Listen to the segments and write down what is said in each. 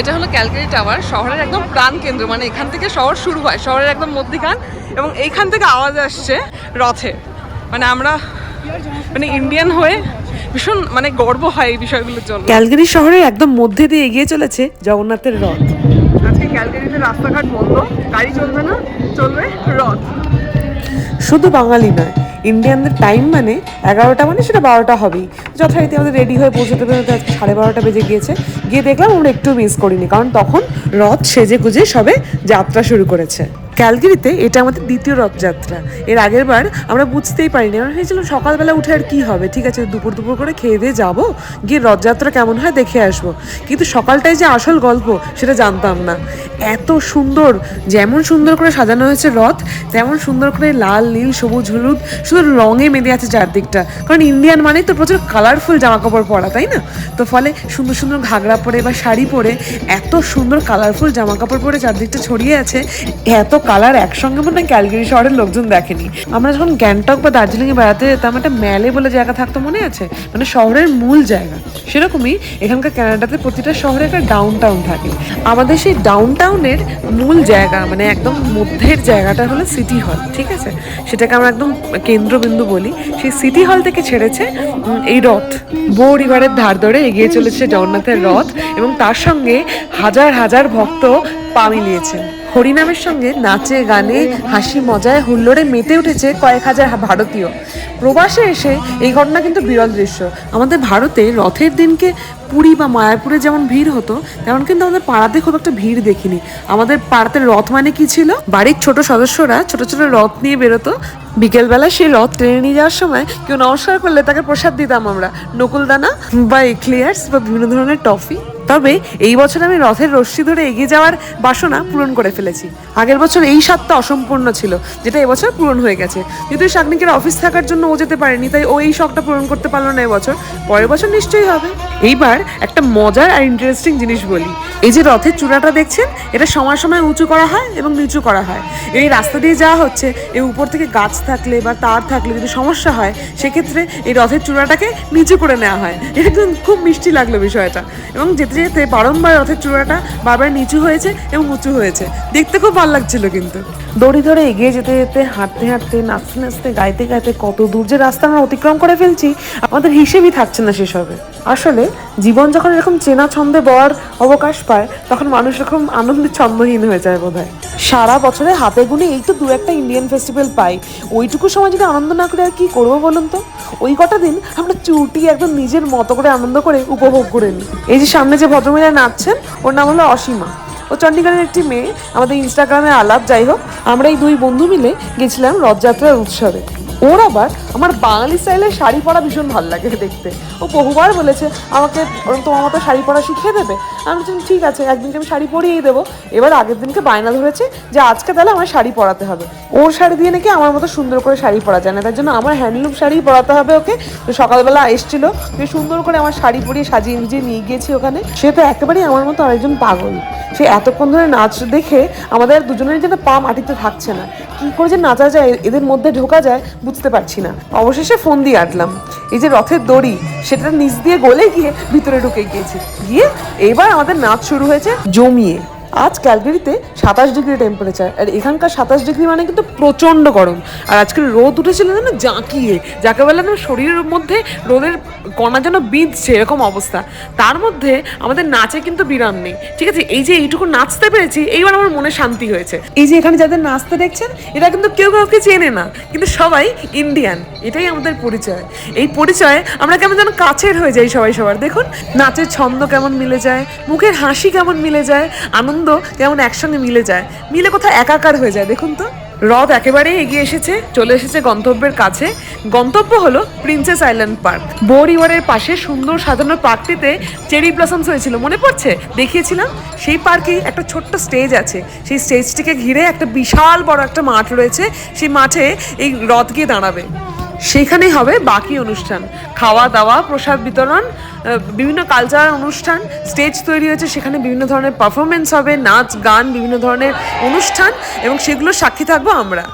এটা হলো ক্যালকারি টাওয়ার শহরের একদম প্রাণ কেন্দ্র মানে এখান থেকে শহর শুরু হয় শহরের একদম মধ্যিখান এবং এইখান থেকে আওয়াজ আসছে রথে। মানে আমরা মানে ইন্ডিয়ান হয়ে ভীষণ মানে গর্ব হয় এই বিষয়গুলোর জন্য। ক্যালগারি শহরের একদম মধ্যে দিয়ে এগিয়ে চলেছে জগন্নাথের রথ। আজকে ক্যালকারিতে রাস্তাঘাট বন্ধ গাড়ি চলবে না চলবে রথ। শুধু বাঙালি নয় ইন্ডিয়ানদের টাইম মানে এগারোটা মানে সেটা বারোটা হবেই। যথারীতি আমাদের রেডি হয়ে পৌঁছতে পৌঁছতে আজকে সাড়ে বারোটা বেজে গিয়েছে। গিয়ে দেখলাম আমরা একটু মিস করিনি, কারণ তখন রথ সেজে গুজে সবে যাত্রা শুরু করেছে। ক্যালগিরিতে এটা আমাদের দ্বিতীয় রথযাত্রা। এর আগের বার আমরা বুঝতেই পারিনি। আমরা ভেবেছিলাম সকালবেলা উঠে আর কি হবে? ঠিক আছে, দুপুর দুপুর করে খেয়ে দিয়ে যাব, গিয়ে রথযাত্রা কেমন হয় দেখে আসব। কিন্তু সকালটাই যে আসল গল্প, সেটা জানতাম না। এত সুন্দর, যেমন সুন্দর করে সাজানো হয়েছে রথ, তেমন সুন্দর করে লাল, নীল, সবুজ, হলুদ, শুধু রঙে মেতে আছে চারদিকটা। কারণ ইন্ডিয়ান মানেই তো প্রচুর কালারফুল জামা কাপড় পরা, তাই না? তো ফলে সুন্দর সুন্দর ঘাগরা পরে বা শাড়ি পরে এত সুন্দর কালারফুল জামা কাপড় পরে চারদিকটা ছড়িয়ে আছে, এত কালার একসঙ্গে মনে হয় ক্যালগিরি শহরের লোকজন দেখেনি। আমরা যখন গ্যাংটক বা দার্জিলিংয়ে বেড়াতে যেতাম, একটা ম্যালে বলে জায়গা থাকতো মনে আছে? মানে শহরের মূল জায়গা। সেরকমই এখানকার কানাডাতে প্রতিটা শহরে একটা ডাউন টাউন থাকে। আমাদের সেই ডাউন টাউনের মূল জায়গা মানে একদম মধ্যের জায়গাটা হলো সিটি হল ঠিক আছে? সেটাকে আমরা একদম কেন্দ্রবিন্দু বলি। সেই সিটি হল থেকে ছেড়েছে এই রথ। বউ রিভারের ধার ধরে এগিয়ে চলেছে জগন্নাথের রথ এবং তার সঙ্গে হাজার হাজার ভক্ত পা মিলিয়েছেন। হরিনামের সঙ্গে নাচে, গানে, হাসি মজায় হুল্লোড়ে মেতে উঠেছে কয়েক হাজার ভারতীয়। প্রবাসে এসে এই ঘটনা কিন্তু বিরল দৃশ্য। আমাদের ভারতে রথের দিনকে পুরী বা মায়াপুরে যেমন ভিড় হতো, তেমন কিন্তু আমাদের পাড়াতে খুব একটা ভিড় দেখিনি। আমাদের পাড়াতে রথ মানে কি ছিল? বাড়ির ছোট সদস্যরা ছোট ছোট রথ নিয়ে বেরোতো। বিকেলবেলা সেই রথ ট্রেনে নিয়ে যাওয়ার সময় কেউ নমস্কার করলে তাকে প্রসাদ দিতাম আমরা। নকুলদানা বা এক্লিয়ার্স বা বিভিন্ন ধরনের টফি। তবে এই বছর আমি রথের রশ্মি ধরে এগিয়ে যাওয়ার বাসনা পূরণ করে ফেলেছি। আগের বছর এই স্বাদটা অসম্পূর্ণ ছিল, যেটা এবছর পূরণ হয়ে গেছে। যদিও শাকনিকের অফিস থাকার জন্য ও যেতে পারেনি, তাই ও এই শখটা পূরণ করতে পারল না এবছর পরের বছর নিশ্চয়ই হবে। এইবার একটা মজার আর ইন্টারেস্টিং জিনিস বলি। এই যে রথের চূড়াটা দেখছেন, এটা সময় সময় উঁচু করা হয় এবং নিচু করা হয়। এই রাস্তা দিয়ে যাওয়া হচ্ছে, এই উপর থেকে গাছ থাকলে বা তার থাকলে যদি সমস্যা হয়, সেক্ষেত্রে এই রথের চূড়াটাকে নিচু করে নেওয়া হয়। এটা কিন্তু খুব মিষ্টি লাগল বিষয়টা। এবং যেতে যেতে বারংবার রথের চূড়াটা বারবার নিচু হয়েছে এবং উঁচু হয়েছে। দেখতে খুব ভালো লাগছিল কিন্তু। দড়ি ধরে এগিয়ে যেতে যেতে হাঁটতে হাঁটতে, নাচতে নাচতে, গাইতে গাইতে কত দূর যে রাস্তা আমরা অতিক্রম করে ফেলছি, আমাদের হিসেবই থাকছে না সেসবে। আসলে জীবন যখন এরকম চেনা ছন্দে বওয়ার অবকাশ পায়, তখন মানুষ এরকম আনন্দে ছন্দহীন হয়ে যায় বোধ সারা বছরে হাতে গুনে এই তো দু একটা ইন্ডিয়ান ফেস্টিভ্যাল পাই। ওইটুকু সময় যদি আনন্দ না করে আর কি করব বলুন তো? ওই কটা দিন আমরা চুটি একদম নিজের মতো করে আনন্দ করে উপভোগ করে নিই। এই যে সামনে যে ভদ্রমহিলা নাচছেন, ওর নাম হলো অসীমা। ও চণ্ডীগড়ের একটি মেয়ে। আমাদের ইনস্টাগ্রামে আলাপ, যাই হোক, আমরা এই দুই বন্ধু মিলে গেছিলাম রথযাত্রার উৎসবে। ওর আবার আমার বাঙালি স্টাইলের শাড়ি পরা ভীষণ ভালো লাগে দেখতে। ও বহুবার বলেছে, আমাকে তোমার মতো শাড়ি পরা শিখিয়ে দেবে। আমি বলছিলাম ঠিক আছে, একদিনকে আমি শাড়ি পরিয়েই দেবো। এবার আগের দিনকে বায়না ধরেছে যে আজকে তাহলে আমার শাড়ি পরাতে হবে। ওর শাড়ি দিয়ে নাকি আমার মতো সুন্দর করে শাড়ি পরা যায় না। তার জন্য আমার হ্যান্ডলুম শাড়ি পরাতে হবে ওকে। তো সকালবেলা এসেছিল তুই সুন্দর করে আমার শাড়ি পরিয়ে সাজিয়ে নিজে নিয়ে গিয়েছি ওখানে। সে তো একেবারেই আমার মতো আরেকজন পাগল। সে এতক্ষণ ধরে নাচ দেখে আমাদের দুজনের যেন পা মাটিতে থাকছে না। কি করে যে নাচা যায়, এদের মধ্যে ঢোকা যায় বুঝতে পারছি না। অবশেষে ফোন দিয়ে আটলাম। এই যে রথের দড়ি, সেটা নিচ দিয়ে গলে গিয়ে ভিতরে ঢুকে গিয়েছে। গিয়ে এবার আমাদের নাচ শুরু হয়েছে জমিয়ে। আজ ক্যালগেরিতে সাতাশ ডিগ্রি টেম্পারেচার আর এখানকার সাতাশ ডিগ্রি মানে কিন্তু প্রচণ্ড গরম। আর আজকের রোদ উঠেছিল যেন জাঁকিয়ে, যাকে বলে না শরীরের মধ্যে রোদের কণা যেন বিঁধছে, এরকম অবস্থা। তার মধ্যে আমাদের নাচে কিন্তু বিরাম নেই, ঠিক আছে? এই যে এইটুকু নাচতে পেরেছি, এইবার আমার মনে শান্তি হয়েছে। এই যে এখানে যাদের নাচতে দেখছেন, এরা কিন্তু কেউ কাউকে চেনে না, কিন্তু সবাই ইন্ডিয়ান এটাই আমাদের পরিচয়। এই পরিচয়ে আমরা কেমন যেন কাছের হয়ে যাই সবাই সবার। দেখুন, নাচের ছন্দ কেমন মিলে যায়, মুখের হাসি কেমন মিলে যায়, আনন্দ কেমন একসঙ্গে মিলে যায়। মিলে কোথাও একাকার হয়ে যায়, দেখুন তো। রথ একেবারেই এগিয়ে এসেছে, চলে এসেছে গন্তব্যের কাছে। গন্তব্য হলো প্রিন্সেস আইল্যান্ড পার্ক বোরিওয়ারের পাশে সুন্দর সাজানো পার্কটিতে চেরি ব্লসমস হয়েছিল, মনে পড়ছে? দেখিয়েছিলাম। সেই পার্কেই একটা ছোট্ট স্টেজ আছে। সেই স্টেজটিকে ঘিরে একটা বিশাল বড় একটা মাঠ রয়েছে। সেই মাঠে এই রথ গিয়ে দাঁড়াবে। সেখানেই হবে বাকি অনুষ্ঠান। খাওয়া দাওয়া প্রসাদ বিতরণ বিভিন্ন কালচারাল অনুষ্ঠান স্টেজ তৈরি হয়েছে, সেখানে বিভিন্ন ধরনের পারফরমেন্স হবে, নাচ, গান, বিভিন্ন ধরনের অনুষ্ঠান, এবং সেগুলোর সাক্ষী থাকব আমরা।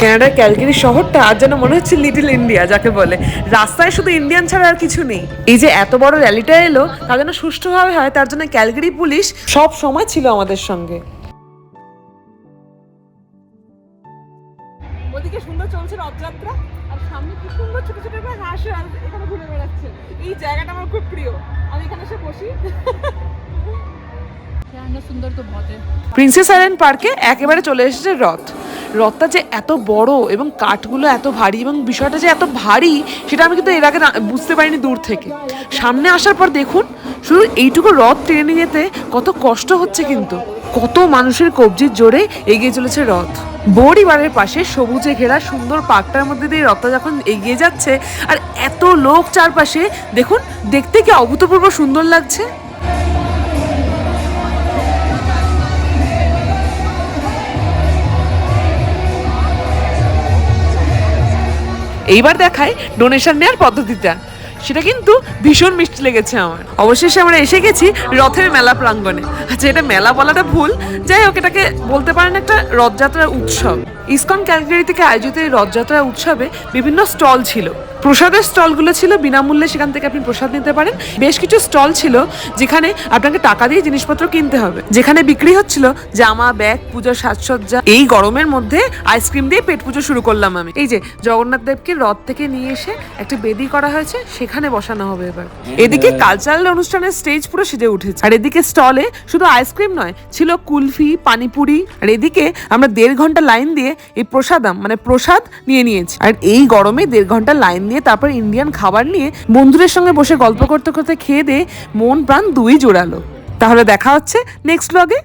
ক্যানাডার ক্যালগেরি শহরটা আজ যেন মনে হচ্ছে লিটল ইন্ডিয়া, যাকে বলে। রাস্তায় শুধু ইন্ডিয়ান ছাড়া আর কিছু নেই। এই যে এত বড় র্যালিটা এলো, তা যেন সুষ্ঠুভাবে হয়, তার জন্য ক্যালগেরি পুলিশ সব সময় ছিল আমাদের সঙ্গে। ওদিকে সুন্দর চলছে রথযাত্রা, আর সামনে কি সুন্দর ছোট ছোট হাঁস এখানে ঘুরে বেড়াচ্ছে। এই জায়গাটা আমার খুব প্রিয়। আমি এখানে এসে বসি। প্রিন্সেস আইল্যান্ড পার্কে একেবারে চলে এসেছে রথ। রথটা যে এত বড় এবং কাঠগুলো এত ভারী এবং বিষয়টা যে এত ভারী, সেটা আমি কিন্তু এর আগে বুঝতে পারিনি দূর থেকে। সামনে আসার পর দেখুন, শুধু এইটুকু রথ টেনে যেতে কত কষ্ট হচ্ছে কিন্তু। কত মানুষের কবজির জোরে এগিয়ে চলেছে রথ। বড়িবারের পাশে সবুজে ঘেরা সুন্দর পার্কটার মধ্যে দিয়ে রথটা যখন এগিয়ে যাচ্ছে, আর এত লোক চারপাশে, দেখুন, দেখতে কি অভূতপূর্ব সুন্দর লাগছে। এইবার দেখায় ডোনেশন নেওয়ার পদ্ধতিটা। সেটা কিন্তু ভীষণ মিষ্টি লেগেছে আমার। অবশেষে আমরা এসে গেছি রথের মেলা প্রাঙ্গণে। আচ্ছা এটা মেলা বলাটা ভুল। যাই হোক, এটাকে বলতে পারেন একটা রথযাত্রার উৎসব। ইসকন ক্যালগারি থেকে আয়োজিত এই রথযাত্রা উৎসবে বিভিন্ন স্টল ছিল। প্রসাদের স্টলগুলো ছিল, বিনামূল্যে সেখান থেকে আপনি প্রসাদ নিতে পারেন। বেশ কিছু স্টল ছিল যেখানে আপনাকে টাকা দিয়ে জিনিসপত্র কিনতে হবে। যেখানে বিক্রি হচ্ছিল জামা, ব্যাগ পূজার সাজসজ্জা। এই গরমের মধ্যে আইসক্রিম দিয়ে পেট পুজো শুরু করলাম আমি। এই যে জগন্নাথ দেবকে রথ থেকে নিয়ে এসে একটা বেদি করা হয়েছে, সেখানে বসানো হবে এবার। এদিকে কালচারাল অনুষ্ঠানের স্টেজ পুরো সেজে উঠেছে। আর এদিকে স্টলে শুধু আইসক্রিম নয়, ছিল কুলফি, পানিপুরি। আর এদিকে আমরা দেড় ঘণ্টা লাইন দিয়ে এই প্রসাদাম মানে প্রসাদ নিয়ে নিয়েছি। আর এই গরমে দেড় ঘণ্টা লাইন দিয়ে তারপর ইন্ডিয়ান খাবার নিয়ে বন্ধুদের সঙ্গে বসে গল্প করতে করতে খেয়ে দিয়ে মন প্রাণ দুই জোড়ালো। তাহলে দেখা হচ্ছে নেক্সট ব্লগে